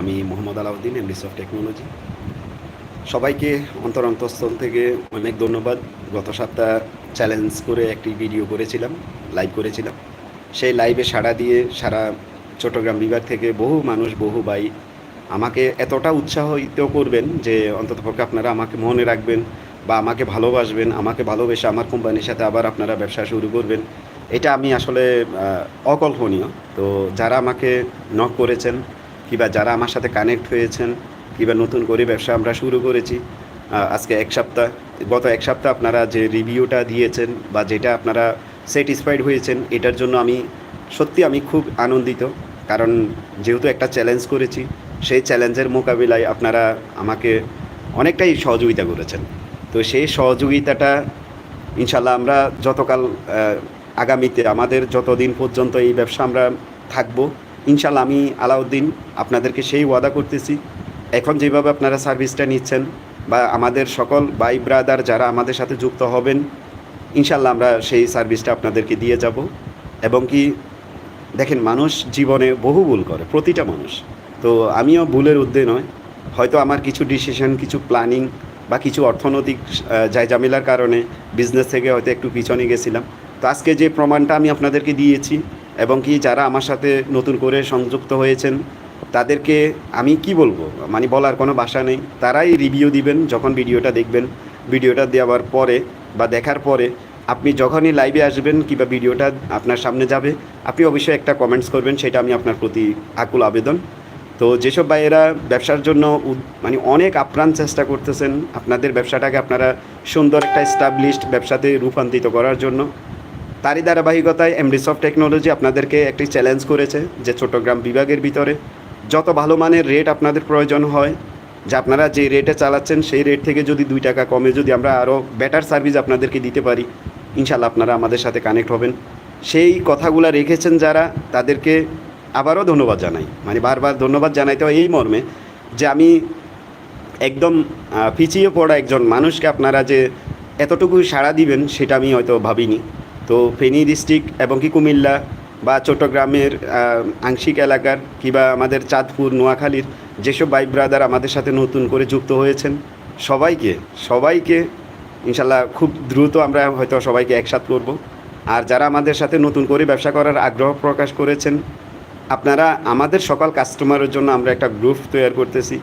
আমি মোহাম্মদ আলাউদ্দিন এমডিস of technology সবাইকে অন্তর অন্তঃস্থল থেকে অনেক ধন্যবাদ। গত সপ্তাহ চ্যালেঞ্জ করে একটি ভিডিও করেছিলাম লাইভ করেছিলাম। সেই লাইভে সাড়া দিয়ে সারা চট্টগ্রাম বিভাগ থেকে বহু মানুষ, বহু ভাই আমাকে এতটা উৎসাহিত করবেন যে অন্ততপক্ষে আপনারা আমাকে মনে রাখবেন বা আমাকে ভালোবাসবেন, আমাকে ভালোবেসে আমার কোম্পানির সাথে আবার আপনারা ব্যবসা শুরু করবেন। এটা আমি আসলে অকল্পনীয়। তো যারা আমাকে নক করেছেন কিংবা যারা আমার সাথে কানেক্ট হয়েছেন, কিংবা নতুন করে ব্যবসা আমরা শুরু করেছি আজকে এক সপ্তাহ, গত এক সপ্তাহ আপনারা যে রিভিউটা দিয়েছেন বা যেটা আপনারা স্যাটিসফাইড হয়েছেন, এটার জন্য আমি, সত্যি আমি খুব আনন্দিত। কারণ যেহেতু একটা চ্যালেঞ্জ করেছি, সেই চ্যালেঞ্জের মোকাবিলায় আপনারা আমাকে অনেকটাই সহযোগিতা করেছেন। তো সেই সহযোগিতাটা ইনশাল্লাহ আমরা যতকাল আগামীতে, আমাদের যতদিন পর্যন্ত এই ব্যবসা আমরা থাকব ইনশাল্লাহ আমি আলাউদ্দিন আপনাদেরকে সেই ওয়াদা করতেছি। এখন যেভাবে আপনারা সার্ভিসটা নিচ্ছেন বা আমাদের সকল ভাই ব্রাদার যারা আমাদের সাথে যুক্ত হবেন ইনশাল্লাহ আমরা সেই সার্ভিসটা আপনাদেরকে দিয়ে যাব। এবং কি, দেখেন, মানুষ জীবনে বহু ভুল করে, প্রতিটা মানুষ। তো আমিও ভুলের ঊর্ধ্বে নয়। হয়তো আমার কিছু ডিসিশন কিছু প্ল্যানিং বা কিছু অর্থনৈতিক জায়জামিলার কারণে বিজনেস থেকে হয়তো একটু পিছনে গেছিলাম। তো আজকে যে প্রমাণটা আমি আপনাদেরকে দিয়েছি এবং কি যারা আমার সাথে নতুন করে সংযুক্ত হয়েছেন, তাদেরকে আমি কি বলব? মানে বলার কোনো ভাষা নেই। তারাই রিভিউ দিবেন যখন ভিডিওটা দেখবেন। ভিডিওটা দেওয়ার পরে বা দেখার পরে আপনি যখনই লাইভে আসবেন কিংবা ভিডিওটা আপনার সামনে যাবে, আপনি অবশ্যই একটা কমেন্টস করবেন, সেটা আমি আপনার প্রতি আকুল আবেদন। তো যেসব ভাইয়েরা ব্যবসার জন্য মানে অনেক আপ্রাণ চেষ্টা করতেছেন আপনাদের ব্যবসাটাকে আপনারা সুন্দর একটা স্টাবলিশড ব্যবসাতে রূপান্তরিত করার জন্য তারই ধারাবাহিকতায় এমডিস অফ টেকনোলজি আপনাদেরকে একটি চ্যালেঞ্জ করেছে যে চট্টগ্রাম বিভাগের ভিতরে যত ভালো মানের রেট আপনাদের প্রয়োজন হয়, যে আপনারা যে রেটে চালাচ্ছেন, সেই রেট থেকে যদি দুই টাকা কমে যদি আমরা আরও বেটার সার্ভিস আপনাদেরকে দিতে পারি ইনশাল্লাহ আপনারা আমাদের সাথে কানেক্ট হবেন। সেই কথাগুলো রেখেছেন যারা, তাদেরকে আবারও ধন্যবাদ জানাই। মানে বারবার ধন্যবাদ জানাইতে হয় এই মর্মে যে আমি একদম পিছিয়ে পড়া একজন মানুষকে আপনারা যে এতটুকু সাড়া দিবেন, সেটা আমি হয়তো ভাবিনি। তো ফেনী ডিস্ট্রিক্ট এবং কি কুমিল্লা বা চট্টগ্রামের আংশিক এলাকার কিংবা আমাদের চাঁদপুর, নোয়াখালীর যেসব ভাই ব্রাদার আমাদের সাথে নতুন করে যুক্ত হয়েছেন, সবাইকে সবাইকে ইনশাল্লাহ খুব দ্রুত আমরা হয়তো সবাইকে একসাথ করব। আর যারা আমাদের সাথে নতুন করে ব্যবসা করার আগ্রহ প্রকাশ করেছেন, আপনারা আমাদের সকল কাস্টমারের জন্য আমরা একটা গ্রুপ তৈরি করতেছি।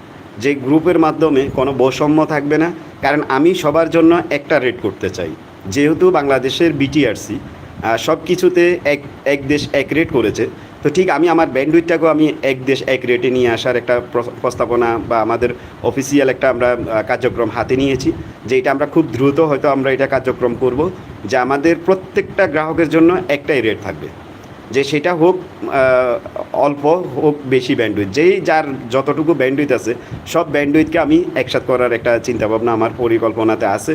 যে গ্রুপের মাধ্যমে কোনো বৈষম্য থাকবে না, কারণ আমি সবার জন্য একটা রেট করতে চাই। যেহেতু বাংলাদেশের বিটিআরসি সব কিছুতে এক এক দেশ এক রেট করেছে, তো ঠিক আমি আমার ব্যান্ডউইটটাকেও আমি এক দেশ এক রেটে নিয়ে আসার একটা প্রস্তাবনা বা আমাদের অফিসিয়াল একটা আমরা কার্যক্রম হাতে নিয়েছি যে এটা আমরা খুব দ্রুত হয়তো আমরা এটা কার্যক্রম করব, যে আমাদের প্রত্যেকটা গ্রাহকের জন্য একটাই রেট থাকবে। যে সেটা হোক অল্প হোক, বেশি ব্যান্ডউইথ যেই যার যতটুকু ব্যান্ডউইথ আছে, সব ব্যান্ডউইথকে আমি একসাথ করার একটা চিন্তাভাবনা আমার পরিকল্পনাতে আছে।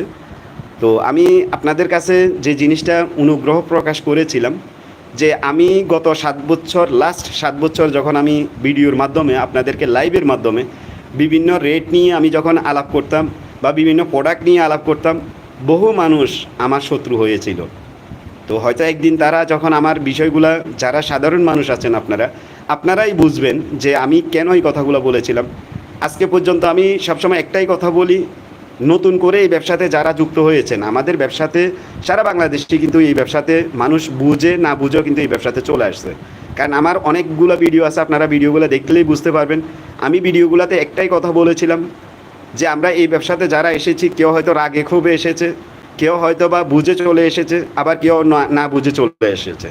তো আমি আপনাদের কাছে যে জিনিসটা অনুগ্রহ প্রকাশ করেছিলাম, যে আমি গত সাত বছর লাস্ট সাত বছর যখন আমি ভিডিওর মাধ্যমে, আপনাদেরকে লাইভের মাধ্যমে বিভিন্ন রেট নিয়ে আমি যখন আলাপ করতাম বা বিভিন্ন প্রোডাক্ট নিয়ে আলাপ করতাম, বহু মানুষ আমার শত্রু হয়েছিল। তো হয়তো একদিন তারা যখন আমার বিষয়গুলা, যারা সাধারণ মানুষ আছেন আপনারা, আপনারাই বুঝবেন যে আমি কেন এই কথাগুলো বলেছিলাম। আজকে পর্যন্ত আমি সবসময় একটাই কথা বলি নতুন করে এই ব্যবসাতে যারা যুক্ত হয়েছেন, আমাদের ব্যবসাতে, সারা বাংলাদেশে কিন্তু এই ব্যবসাতে মানুষ বুঝে না বুঝেও কিন্তু এই ব্যবসাতে চলে আসছে। কারণ আমার অনেকগুলো ভিডিও আছে, আপনারা ভিডিওগুলো দেখলেই বুঝতে পারবেন। আমি ভিডিওগুলোতে একটাই কথা বলেছিলাম যে আমরা এই ব্যবসাতে যারা এসেছি, কেউ হয়তো রাগে ক্ষোভে এসেছে, কেউ হয়তো বা বুঝে চলে এসেছে, আবার কেউ না না বুঝে চলে এসেছে।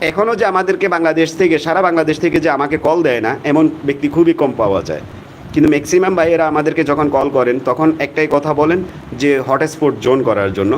এখনও যে আমাদেরকে বাংলাদেশ থেকে, সারা বাংলাদেশ থেকে যে আমাকে কল দেয় না, এমন ব্যক্তি খুবই কম পাওয়া যায়। কিন্তু ম্যাক্সিমাম ভাইয়েরা আমাদেরকে যখন কল করেন, তখন একটাই কথা বলেন যে হটস্পট জোন করার জন্য।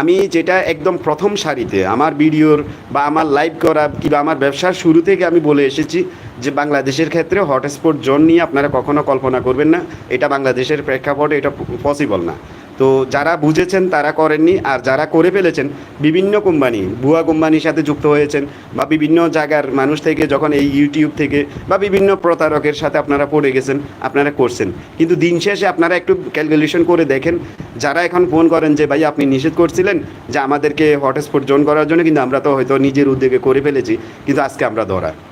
আমি যেটা একদম প্রথম সারিতে আমার ভিডিওর বা আমার লাইভ করা কিংবা আমার ব্যবসার শুরু থেকে আমি বলে এসেছি যে বাংলাদেশের ক্ষেত্রে হটস্পট জোন নিয়ে আপনারা কখনো কল্পনা করবেন না। এটা বাংলাদেশের প্রেক্ষাপটে এটা পসিবল না। তো যারা বুঝেছেন তারা করেননি, আর যারা করে ফেলেছেন, বিভিন্ন কোম্পানি, ভুয়া কোম্পানির সাথে যুক্ত হয়েছেন, বা বিভিন্ন জায়গার মানুষ থেকে যখন এই ইউটিউব থেকে, বা বিভিন্ন প্রতারকের সাথে আপনারা পড়ে গেছেন, আপনারা করছেন। কিন্তু দিন শেষে আপনারা একটু ক্যালকুলেশন করে দেখেন, যারা এখন ফোন করেন যে, ভাই, আপনি নিষেধ করছিলেন যে, আমাদেরকে হটস্পট জোন করার জন্য, কিন্তু আমরা তো হয়তো নিজের উদ্যোগে করে ফেলেছি, কিন্তু আজকে আমরা ধরা।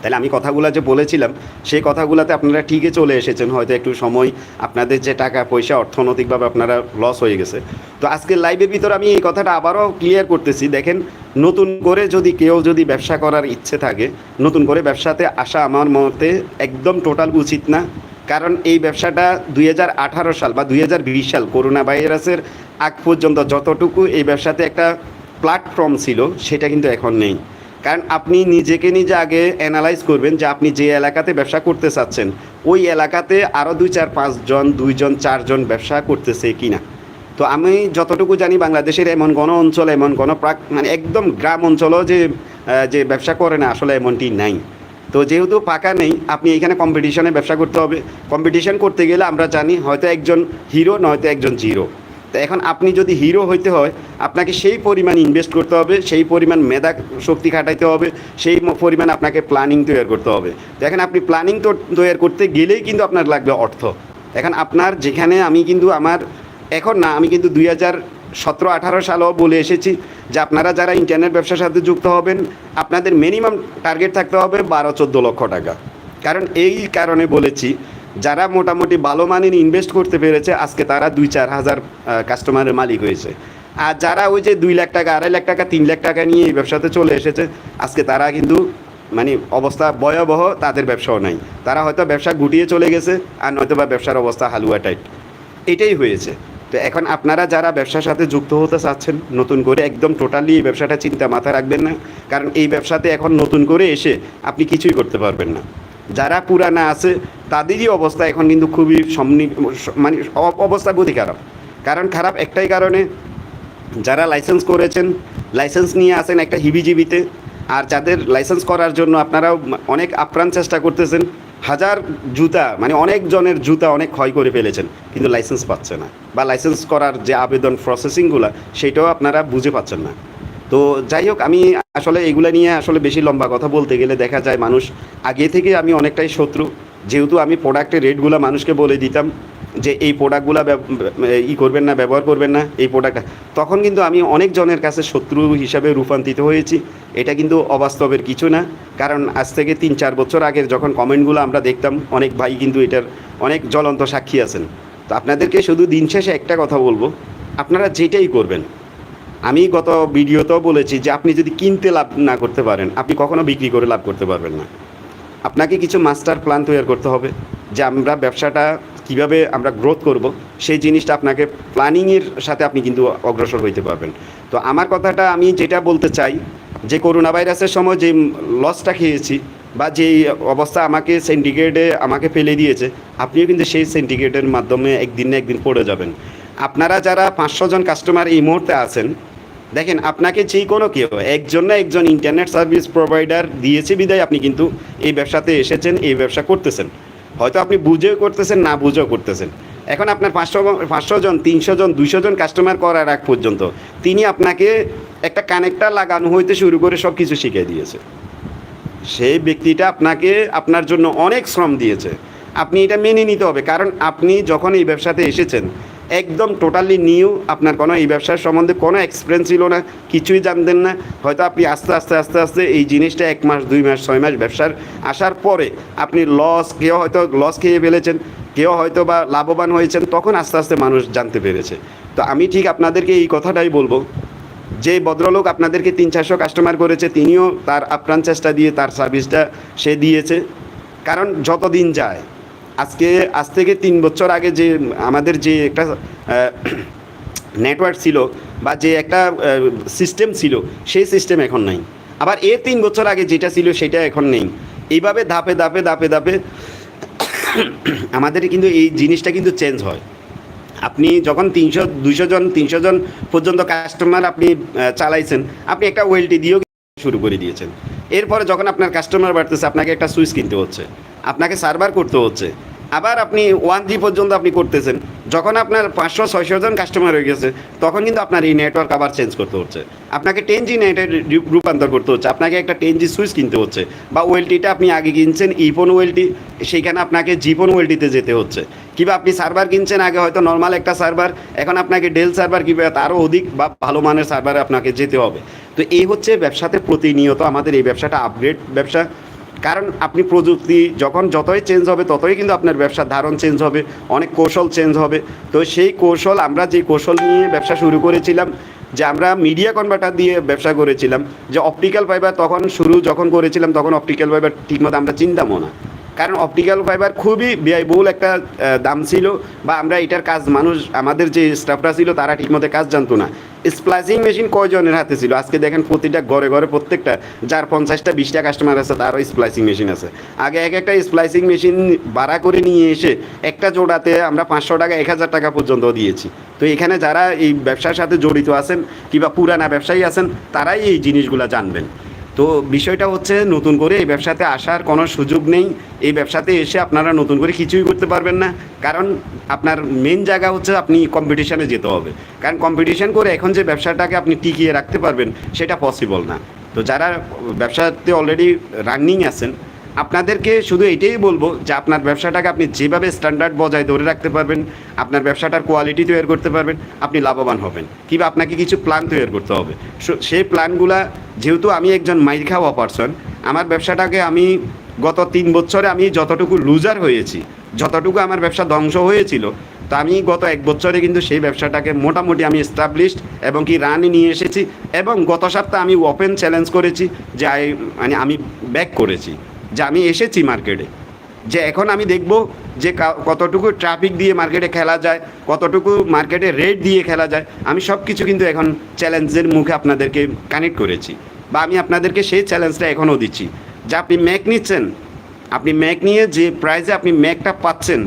তাহলে আমি কথাগুলো যে বলেছিলাম, সেই কথাগুলোতে আপনারা ঠিকই চলে এসেছেন। হয়তো একটু সময় আপনাদের যে টাকা, পয়সা অর্থনৈতিকভাবে আপনারা লস হয়ে গেছে। তো আজকে লাইভের ভিতর আমি এই কথাটা আবারও ক্লিয়ার করতেছি। দেখেন, নতুন করে যদি কেউ যদি ব্যবসা করার ইচ্ছে থাকে, নতুন করে ব্যবসাতে আসা আমার মতে একদম টোটাল উচিত না। কারণ এই ব্যবসাটা দুই হাজার আঠারো সাল বা দুই হাজার বিশ সাল করোনা ভাইরাসের আগ পর্যন্ত যতটুকু এই ব্যবসাতে একটা প্ল্যাটফর্ম ছিল, সেটা কিন্তু এখন নেই। কারণ আপনি নিজেকে নিজে আগে অ্যানালাইজ করবেন যে আপনি যে এলাকাতে ব্যবসা করতে চাচ্ছেন, ওই এলাকাতে আরও দুই চার পাঁচজন দুইজন চারজন ব্যবসা করতেছে কিনা। তো আমি যতটুকু জানি বাংলাদেশের এমন কোনো অঞ্চল, এমন কোনো প্রাক মানে একদম গ্রাম অঞ্চলও যে যে ব্যবসা করে না, আসলে এমনটি নাই। তো যেহেতু পাকা নেই, আপনি এখানে কম্পিটিশনে ব্যবসা করতে হবে। কম্পিটিশন করতে গেলে আমরা জানি হয়তো একজন হিরো নয়তো একজন জিরো তো এখন আপনি যদি হিরো হইতে হয়, আপনাকে সেই পরিমাণ ইনভেস্ট করতে হবে, সেই পরিমাণ মেধা শক্তি খাটাইতে হবে, সেই পরিমাণ আপনাকে প্ল্যানিং তৈরি করতে হবে। তো এখন আপনি প্ল্যানিং তৈরি করতে গেলেই কিন্তু আপনার লাগবে অর্থ। এখন আপনার যেখানে আমি কিন্তু আমার, এখন না, আমি কিন্তু দুই হাজার সতেরো আঠারো সালেও বলে এসেছি যে আপনারা যারা ইন্টারনেট ব্যবসার সাথে যুক্ত হবেন, আপনাদের মিনিমাম টার্গেট থাকতে হবে বারো চোদ্দ লক্ষ টাকা। কারণ এই কারণে বলেছি যারা মোটামুটি ভালো মানের ইনভেস্ট করতে পেরেছে, আজকে তারা দুই চার হাজার কাস্টমারের মালিক হয়েছে। আর যারা ওই যে দুই লাখ টাকা, আড়াই লাখ টাকা, তিন লাখ টাকা নিয়ে এই ব্যবসাতে চলে এসেছে, আজকে তারা কিন্তু মানে অবস্থা ভয়াবহ, তাদের ব্যবসাও নাই। তারা হয়তো ব্যবসা গুটিয়ে চলে গেছে, আর নয়তো বা ব্যবসার অবস্থা হালুয়া টাইট এটাই হয়েছে। তো এখন আপনারা যারা ব্যবসার সাথে যুক্ত হতে চাচ্ছেন, নতুন করে একদম টোটালি এই ব্যবসাটা চিন্তা মাথায় রাখবেন না। কারণ এই ব্যবসাতে এখন নতুন করে এসে আপনি কিছুই করতে পারবেন না। যারা পুরানা আছে, তাদেরই অবস্থা এখন কিন্তু খুবই সমনি মানে অবস্থা গতি খারাপ কারণ খারাপ একটাই কারণে যারা লাইসেন্স করেছেন লাইসেন্স নিয়ে আসেন একটা হিবিজিবিতে, আর যাদের লাইসেন্স করার জন্য আপনারাও অনেক আপ্রাণ চেষ্টা করতেছেন, হাজার জুতা মানে অনেক জনের জুতা অনেক ক্ষয় করে ফেলেছেন, কিন্তু লাইসেন্স পাচ্ছে না। বা লাইসেন্স করার যে আবেদন প্রসেসিংগুলো সেটাও আপনারা বুঝে পাচ্ছেন না। তো যাই হোক, আমি আসলে এগুলা নিয়ে আসলে বেশি লম্বা কথা বলতে গেলে দেখা যায় মানুষ আগে থেকে আমি অনেকটাই শত্রু। যেহেতু আমি প্রোডাক্টের রেটগুলো মানুষকে বলে দিতাম যে এই প্রোডাক্টগুলো ই করবেন না, ব্যবহার করবেন না, এই প্রোডাক্ট তখন কিন্তু আমি অনেক জনের কাছে শত্রু হিসাবে রূপান্তরিত হয়েছি। এটা কিন্তু অবাস্তবের কিছু না। কারণ আজ থেকে তিন, চার বছর আগের যখন কমেন্টগুলো আমরা দেখতাম, অনেক ভাই কিন্তু এটার অনেক জ্বলন্ত সাক্ষী আছেন। তো আপনাদেরকে শুধু দিন শেষে একটা কথা বলব। আপনারা যেটাই করবেন আমি গত ভিডিওতেও বলেছি যে আপনি যদি কিনতে লাভ না করতে পারেন, আপনি কখনো বিক্রি করে লাভ করতে পারবেন না। আপনাকে কিছু মাস্টার প্ল্যান তৈরি করতে হবে যে আমরা ব্যবসাটা কীভাবে আমরা গ্রোথ করব, সেই জিনিসটা আপনাকে প্ল্যানিংয়ের সাথে আপনি কিন্তু অগ্রসর হইতে পারবেন। তো আমার কথাটা আমি যেটা বলতে চাই, যে করোনা ভাইরাসের সময় যে লসটা খেয়েছি বা যেই অবস্থা আমাকে সিন্ডিকেটে আমাকে ফেলে দিয়েছে, আপনিও কিন্তু সেই সিন্ডিকেটের মাধ্যমে একদিন না একদিন পড়ে যাবেন। আপনারা যারা পাঁচশো জন কাস্টমার এই মুহূর্তে আছেন, দেখেন আপনাকে যে কোনো কেউ, একজন না একজন ইন্টারনেট সার্ভিস প্রোভাইডার দিয়েছে বিদায়, আপনি কিন্তু এই ব্যবসাতে এসেছেন, এই ব্যবসা করতেছেন। হয়তো আপনি বুঝেও করতেছেন, না বুঝেও করতেছেন। এখন আপনার পাঁচশো পাঁচশো জন, তিনশো জন, দুইশো জন কাস্টমার করার আগ পর্যন্ত, তিনি আপনাকে একটা কানেক্টার লাগানো হইতে শুরু করে সব কিছু শিখিয়ে দিয়েছে। সেই ব্যক্তিটা আপনাকে আপনার জন্য অনেক শ্রম দিয়েছে। আপনি এটা মেনে নিতে হবে, কারণ আপনি যখন এই ব্যবসাতে এসেছেন একদম টোটালি নিউ আপনার কোনো এই ব্যবসার সম্বন্ধে কোনো এক্সপিরিয়েন্স ছিল না, কিছুই জানতেন না। হয়তো আপনি আস্তে আস্তে আস্তে আস্তে এই জিনিসটা এক মাস, দুই মাস, ছয় মাস ব্যবসার আসার পরে আপনি লস কেউ হয়তো লস খেয়ে ফেলেছেন, কেউ হয়তো বা লাভবান হয়েছেন, তখন আস্তে আস্তে মানুষ জানতে পেরেছে। তো আমি ঠিক আপনাদেরকে এই কথাটাই বলব, যে ভদ্রলোক আপনাদেরকে তিন, চারশো কাস্টমার করেছে, তিনিও তার আপ্রাণ চেষ্টা দিয়ে তার সার্ভিসটা সে দিয়েছে। কারণ যত দিন যায় আজকে, আজ থেকে তিন বছর আগে যে আমাদের যে একটা নেটওয়ার্ক ছিল বা যে একটা সিস্টেম ছিল, সেই সিস্টেম এখন নাই। আবার এর তিন বছর আগে যেটা ছিল সেটা এখন নেই। এইভাবে ধাপে ধাপে ধাপে ধাপে আমাদের কিন্তু এই জিনিসটা কিন্তু চেঞ্জ হয়। আপনি যখন তিনশো, দুইশো জন, তিনশো জন পর্যন্ত কাস্টমার আপনি চালাইছেন, আপনি একটা ওয়েলটি দিয়েও শুরু করে দিয়েছেন। এরপরে যখন আপনার কাস্টমার বাড়তেছে, আপনাকে একটা সুইচ কিনতে হচ্ছে, আপনাকে সার্ভার করতে হচ্ছে আবার আপনি ওয়ান জি পর্যন্ত আপনি করতেছেন। যখন আপনার পাঁচশো, ছয়শো জন কাস্টমার হয়ে গেছে, তখন কিন্তু আপনার এই নেটওয়ার্ক আবার চেঞ্জ করতে হচ্ছে। আপনাকে টেন জি নেটে রূপান্তর করতে হচ্ছে। আপনাকে একটা টেন জি সুইচ কিনতে হচ্ছে। বা ওয়েলটিটা আপনি আগে কিনছেন ইফোন ওয়েলটি, সেইখানে আপনাকে জিপন ওয়েলটিতে যেতে হচ্ছে। কিংবা আপনি সার্ভার কিনছেন, আগে হয়তো নর্মাল একটা সার্ভার এখন আপনাকে ডেল সার্ভার কিংবা তারও অধিক বা ভালো মানের সার্ভারে আপনাকে যেতে হবে। তো এই হচ্ছে ব্যবসাতে প্রতিনিয়ত আমাদের এই ব্যবসাটা আপগ্রেড ব্যবসা। কারণ আপনি প্রযুক্তি যখন যতই চেঞ্জ হবে, ততই কিন্তু আপনার ব্যবসার ধারণ চেঞ্জ হবে, অনেক কৌশল চেঞ্জ হবে। তো সেই কৌশল, আমরা যে কৌশল নিয়ে ব্যবসা শুরু করেছিলাম, যে আমরা মিডিয়া কনভার্টার দিয়ে ব্যবসা করেছিলাম, যে অপটিক্যাল ফাইবার তখন শুরু যখন করেছিলাম, তখন অপটিক্যাল ফাইবার ঠিকমতো আমরা চিনতামও না। কারণ অপটিক্যাল ফাইবার খুবই ব্যয়বহুল একটা দাম ছিল বা আমরা এটার কাজ মানুষ, আমাদের যে স্টাফরা ছিল তারা ঠিকমতো কাজ জানতো না। স্প্লাইসিং মেশিন কয়জনের হাতে ছিল? আজকে দেখেন প্রতিটা ঘরে ঘরে প্রত্যেকটা, যার পঞ্চাশটা, বিশটা কাস্টমার আছে, তারও স্প্লাইসিং মেশিন আছে। আগে এক একটা স্প্লাইসিং মেশিন ভাড়া করে নিয়ে এসে একটা জোড়াতে আমরা পাঁচশো টাকা, এক হাজার টাকা পর্যন্ত দিয়েছি। তো এখানে যারা এই ব্যবসার সাথে জড়িত আছেন কিংবা পুরানা ব্যবসায়ী আছেন, তারাই এই জিনিসগুলো জানবেন। তো বিষয়টা হচ্ছে নতুন করে এই ব্যবসাতে আসার কোনো সুযোগ নেই। এই ব্যবসাতে এসে আপনারা নতুন করে কিছুই করতে পারবেন না। কারণ আপনার মেন জায়গা হচ্ছে আপনি কম্পিটিশানে যেতে হবে। কারণ কম্পিটিশান করে এখন যে ব্যবসাটাকে আপনি টিকিয়ে রাখতে পারবেন, সেটা পসিবল না। তো যারা ব্যবসাতে অলরেডি রানিং আছেন আপনাদেরকে শুধু এটাই বলব যে আপনার ব্যবসাটাকে আপনি যেভাবে স্ট্যান্ডার্ড বজায় ধরে রাখতে পারবেন, আপনার ব্যবসাটার কোয়ালিটি তৈরি করতে পারবেন, আপনি লাভবান হবেন। কিংবা আপনাকে কিছু প্ল্যান তৈরি করতে হবে। সেই প্ল্যানগুলা যেহেতু আমি একজন মাইর খাওয়া পারসন আমার ব্যবসাটাকে আমি গত তিন বছরে আমি যতটুকু লুজার হয়েছি, যতটুকু আমার ব্যবসা ধ্বংস হয়েছিল, তো আমি গত এক বছরে কিন্তু সেই ব্যবসাটাকে মোটামুটি আমি এস্টাবলিশড এবং কি রানে নিয়ে এসেছি এবং গত সপ্তাহে আমি ওপেন চ্যালেঞ্জ করেছি যে মানে আমি ব্যাক করেছি। যে আমি এসেছি মার্কেটে, যে এখন আমি দেখব যে কতটুকু ট্রাফিক দিয়ে মার্কেটে খেলা যায়, কতটুকু মার্কেটে রেট দিয়ে খেলা যায়, আমি সব কিছু কিন্তু এখন চ্যালেঞ্জের মুখে আপনাদেরকে কানেক্ট করেছি বা আমি আপনাদেরকে সেই চ্যালেঞ্জটা এখনও দিচ্ছি। যে আপনি ম্যাক নিচ্ছেন, আপনি ম্যাক নিয়ে যে প্রাইজে আপনি ম্যাকটা পাচ্ছেন,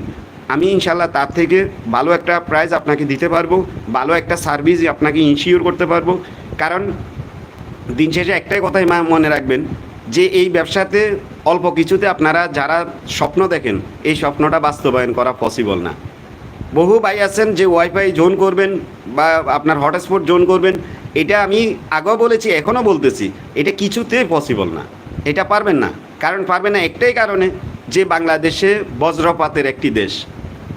আমি ইনশাল্লাহ তার থেকে ভালো একটা প্রাইজ আপনাকে দিতে পারব, ভালো একটা সার্ভিস আপনাকে ইনশিওর করতে পারব। কারণ দিন শেষে একটাই কথাই মনে রাখবেন যে এই ব্যবসাতে অল্প কিছুতে আপনারা যারা স্বপ্ন দেখেন, এই স্বপ্নটা বাস্তবায়ন করা পসিবল না। বহু ভাই আছেন যে ওয়াইফাই জোন করবেন বা আপনার হটস্পট জোন করবেন, এটা আমি আগেও বলেছি, এখনও বলতেছি, এটা কিছুতে পসিবল না। এটা পারবেন না। কারণ পারবেন না একটাই কারণে যে বাংলাদেশে বজ্রপাতের একটি দেশ।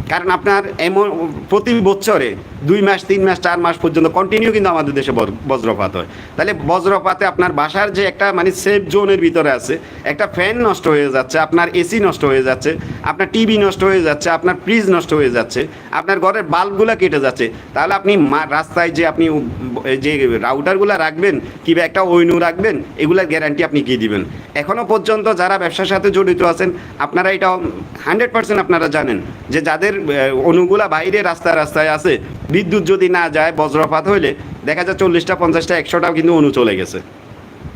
কারণ আপনার এমন প্রতি বছরে দুই মাস, তিন মাস, চার মাস পর্যন্ত কন্টিনিউ কিন্তু আমাদের দেশে বজ্রপাত হয়। তাহলে বজ্রপাতে আপনার বাসার যে একটা মানে সেফ জোনের ভিতরে আছে, একটা ফ্যান নষ্ট হয়ে যাচ্ছে, আপনার এসি নষ্ট হয়ে যাচ্ছে, আপনার টিভি নষ্ট হয়ে যাচ্ছে, আপনার ফ্রিজ নষ্ট হয়ে যাচ্ছে, আপনার ঘরের বাল্বগুলো কেটে যাচ্ছে, তাহলে আপনি রাস্তায় যে আপনি যে রাউটারগুলো রাখবেন, কিংবা একটা ওইনু রাখবেন, এগুলার গ্যারান্টি আপনি কী দিবেন? এখনও পর্যন্ত যারা ব্যবসার সাথে জড়িত আছেন, আপনারা এটা হান্ড্রেড পার্সেন্ট আপনারা জানেন যে যাদের অনুগুলা বাইরে রাস্তায় রাস্তায় আছে বিদ্যুৎ যদি না যায়, বজ্রপাত হইলে দেখা যায় চল্লিশটা, পঞ্চাশটা, একশোটাও কিন্তু অনু চলে গেছে।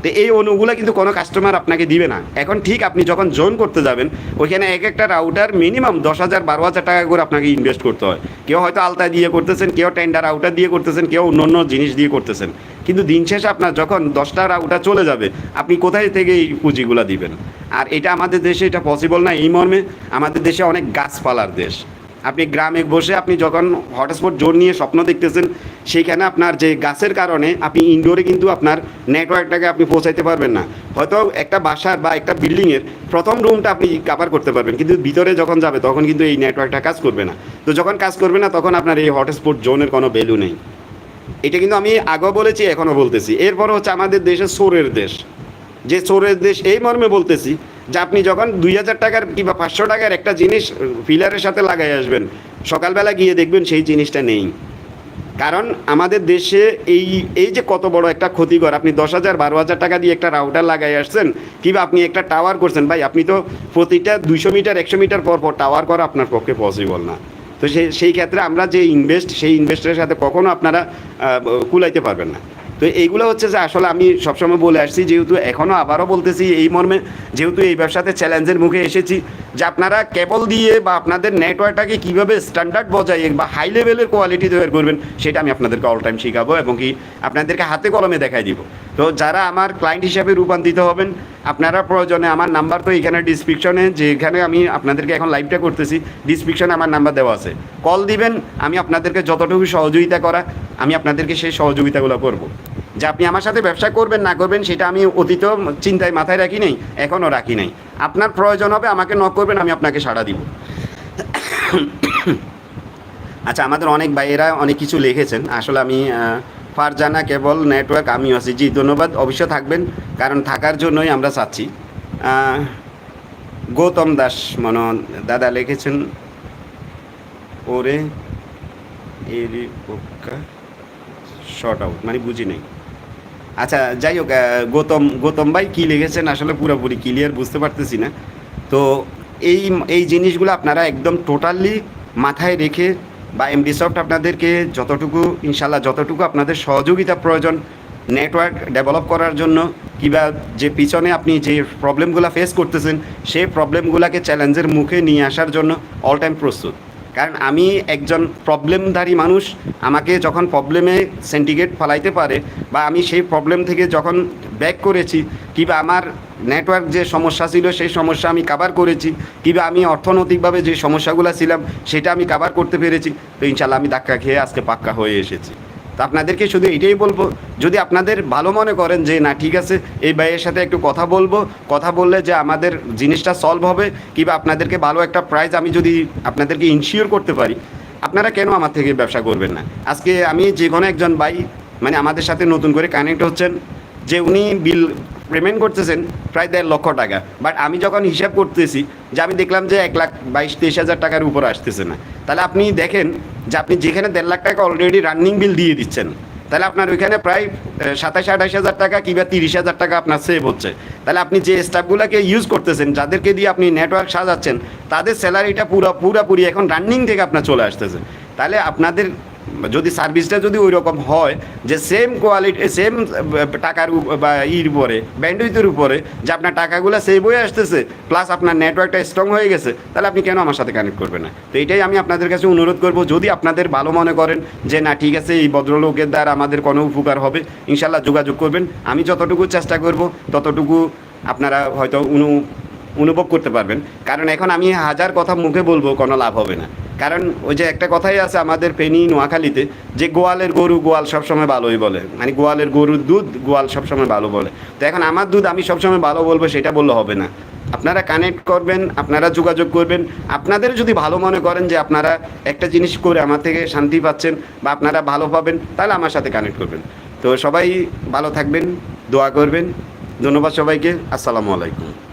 তো এই অনুগুলো কিন্তু কোনো কাস্টমার আপনাকে দিবে না। এখন ঠিক আপনি যখন জোন করতে যাবেন, ওইখানে এক একটা রাউটার মিনিমাম দশ হাজার, বারো হাজার টাকা করে আপনাকে ইনভেস্ট করতে হয়। কেউ হয়তো আলতা দিয়ে করতেছেন, কেউ টেন্ডার রাউটার দিয়ে করতেছেন, কেউ অন্য অন্য জিনিস দিয়ে করতেছেন। কিন্তু দিন শেষে আপনার যখন দশটা রাউটার চলে যাবে, আপনি কোথায় থেকে এই পুঁজিগুলো দিবেন? আর এটা আমাদের দেশে এটা পসিবল না, এই মর্মে আমাদের দেশে অনেক গাছপালার দেশ। আপনি গ্রামে বসে আপনি যখন হটস্পট জোন নিয়ে স্বপ্ন দেখতেছেন, সেইখানে আপনার যে গাছের কারণে আপনি ইনডোরে কিন্তু আপনার নেটওয়ার্কটাকে আপনি পৌঁছাইতে পারবেন না। হয়তো একটা বাসার বা একটা বিল্ডিংয়ের প্রথম রুমটা আপনি কাভার করতে পারবেন, কিন্তু ভিতরে যখন যাবে তখন কিন্তু এই নেটওয়ার্কটা কাজ করবে না। তো যখন কাজ করবে না, তখন আপনার এই হটস্পট জোনের কোনো ভ্যালু নেই। এটা কিন্তু আমি আগেও বলেছি, এখনও বলতেছি। এরপর হচ্ছে আমাদের দেশে সোরের দেশ। যে সোরের দেশ, এই মর্মে বলতেছি যে আপনি যখন দুই হাজার টাকার কিংবা পাঁচশো টাকার একটা জিনিস ফিলারের সাথে লাগাই আসবেন, সকালবেলা গিয়ে দেখবেন সেই জিনিসটা নেই। কারণ আমাদের দেশে এই এই যে কত বড় একটা ক্ষতিকর, আপনি দশ হাজার, বারো হাজার টাকা দিয়ে একটা রাউটার লাগাই আসছেন, কিংবা আপনি একটা টাওয়ার করছেন, ভাই আপনি তো প্রতিটা দুইশো মিটার, একশো মিটার পর পর টাওয়ার করা আপনার পক্ষে পসিবল না। তো সেই সেই ক্ষেত্রে আমরা যে ইনভেস্ট সেই ইনভেস্টের সাথে কখনো আপনারা কুলাইতে পারবেন না। তো এইগুলো হচ্ছে যে আসলে আমি সবসময় বলে আসছি, যেহেতু এখনও আবারও বলতেছি এই মর্মে, যেহেতু এই ব্যবসাতে চ্যালেঞ্জের মুখে এসেছি, যে আপনারা কেবল দিয়ে বা আপনাদের নেটওয়ার্কটাকে কীভাবে স্ট্যান্ডার্ড বজায় বা হাই লেভেলের কোয়ালিটি তৈরি করবেন, সেটা আমি আপনাদেরকে অল টাইম শেখাবো এবং কি আপনাদেরকে হাতে কলমে দেখাই দিব। তো যারা আমার ক্লায়েন্ট হিসাবে রূপান্তরিত হবেন, আপনারা প্রয়োজনে আমার নাম্বার তো এখানে ডিসক্রিপশনে যেখানে আমি আপনাদেরকে এখন লাইভটা করতেছি ডিসক্রিপশনে আমার নাম্বার দেওয়া আছে। কল দিবেন, আমি আপনাদেরকে যতটুকু সহযোগিতা করা, আমি আপনাদেরকে সেই সহযোগিতাগুলো করব। যে আপনি আমার সাথে ব্যবসা করবেন, না করবেন, সেটা আমি অতীত চিন্তায় মাথায় রাখি নাই, এখনও রাখি নাই। আপনার প্রয়োজন হবে, আমাকে নক করবেন, আমি আপনাকে সাড়া দিব। আচ্ছা আমাদের অনেক ভাইয়েরা অনেক কিছু লিখেছেন। আসলে আমি ফারজানা কেবল নেটওয়ার্ক আমিও আছি। জি, ধন্যবাদ। অবশ্যই থাকবেন, কারণ থাকার জন্যই আমরা চাচ্ছি। গৌতম দাস মনে দাদা লিখেছেন, ওরে এরি পোকা শর্ট আউট মানে বুঝি নাই। আচ্ছা যাই হোক গৌতম গৌতম ভাই কী লিখেছেন? আসলে পুরোপুরি ক্লিয়ার বুঝতে পারতেছি না। তো এই এই জিনিসগুলো আপনারা একদম টোটালি মাথায় রেখে বা এমডি সফট আপনাদেরকে যতটুকু ইনশাল্লাহ যতটুকু আপনাদের সহযোগিতা প্রয়োজন নেটওয়ার্ক ডেভেলপ করার জন্য, কিবা যে পিছনে আপনি যে প্রবলেমগুলো ফেস করতেছেন, সেই প্রবলেমগুলোকে চ্যালেঞ্জের মুখে নিয়ে আসার জন্য অল টাইম প্রস্তুত। কারণ আমি একজন প্রবলেমধারী মানুষ, আমাকে যখন প্রবলেমে সেন্টিগ্রেট ফলাইতে পারে বা আমি সেই প্রবলেম থেকে যখন ব্যাক করেছি, কিংবা আমার নেটওয়ার্ক যে সমস্যা ছিল সেই সমস্যা আমি কাভার করেছি, কিংবা আমি অর্থনৈতিকভাবে যে সমস্যাগুলো ছিলাম, সেটা আমি কাভার করতে পেরেছি, তো ইনশাল্লাহ আমি ধাক্কা খেয়ে আজকে পাক্কা হয়ে এসেছি। তো আপনাদেরকে শুধু এটাই বলব, যদি আপনাদের ভালো মনে করেন যে, না, ঠিক আছে, এই ভাইয়ের সাথে একটু কথা বলব, কথা বললে যে আমাদের জিনিসটা সলভ হবে, কিংবা আপনাদেরকে ভালো একটা প্রাইজ আমি যদি আপনাদেরকে ইনশিওর করতে পারি, আপনারা কেন আমার থেকে ব্যবসা করবেন না? আজকে আমি যে কোনো একজন ভাই মানে আমাদের সাথে নতুন করে কানেক্ট হচ্ছেন, যে উনি বিল পেমেন্ট করতেছেন প্রায় দেড় লক্ষ টাকা। বাট আমি যখন হিসাব করতেছি, যে আমি দেখলাম যে এক লাখ বাইশ, তেইশ হাজার টাকার উপর আসতেছে না। তাহলে আপনি দেখেন যে আপনি যেখানে দেড় লাখ টাকা অলরেডি রানিং বিল দিয়ে দিচ্ছেন, তাহলে আপনার ওইখানে প্রায় সাতাশ, আঠাশ হাজার টাকা কিংবা তিরিশ হাজার টাকা আপনার সেভ হচ্ছে। তাহলে আপনি যে স্টাফগুলোকে ইউজ করতেছেন, যাদেরকে দিয়ে আপনি নেটওয়ার্ক সাজাচ্ছেন, তাদের স্যালারিটা পুরো, পুরোপুরি এখন রানিং থেকে আপনার চলে আসতেছে। তাহলে আপনাদের যদি সার্ভিসটা যদি ওই রকম হয় যে সেম কোয়ালিটি সেম টাকার বা ইর উপরে ব্যান্ডউইথের উপরে যে আপনার টাকাগুলো সেভ হয়ে আসতেছে প্লাস আপনার নেটওয়ার্কটা স্ট্রং হয়ে গেছে, তাহলে আপনি কেন আমার সাথে কানেক্ট করবেন না? তো এটাই আমি আপনাদের কাছে অনুরোধ করব, যদি আপনাদের ভালো মনে করেন যে না, ঠিক আছে, এই ভদ্রলোকের দ্বারা আমাদের কোনো উপকার হবে, ইনশাল্লাহ যোগাযোগ করবেন। আমি যতটুকু চেষ্টা করব, ততটুকু আপনারা হয়তো অনু, অনুভব করতে পারবেন। কারণ এখন আমি হাজার কথা মুখে বলব, কোনো লাভ হবে না। কারণ ওই যে একটা কথাই আছে আমাদের ফেনী, নোয়াখালীতে, যে গোয়ালের গরু গোয়াল সবসময় ভালোই বলে। মানে গোয়ালের গরুর দুধ গোয়াল সবসময় ভালো বলে। তো এখন আমার দুধ আমি সবসময় ভালো বলব, সেটা বললে হবে না। আপনারা কানেক্ট করবেন, আপনারা যোগাযোগ করবেন। আপনাদের যদি ভালো মনে করেন যে আপনারা একটা জিনিস করে আমার থেকে শান্তি পাচ্ছেন বা আপনারা ভালো পাবেন, তাহলে আমার সাথে কানেক্ট করবেন। তো সবাই ভালো থাকবেন, দোয়া করবেন। ধন্যবাদ সবাইকে। আসসালামু আলাইকুম।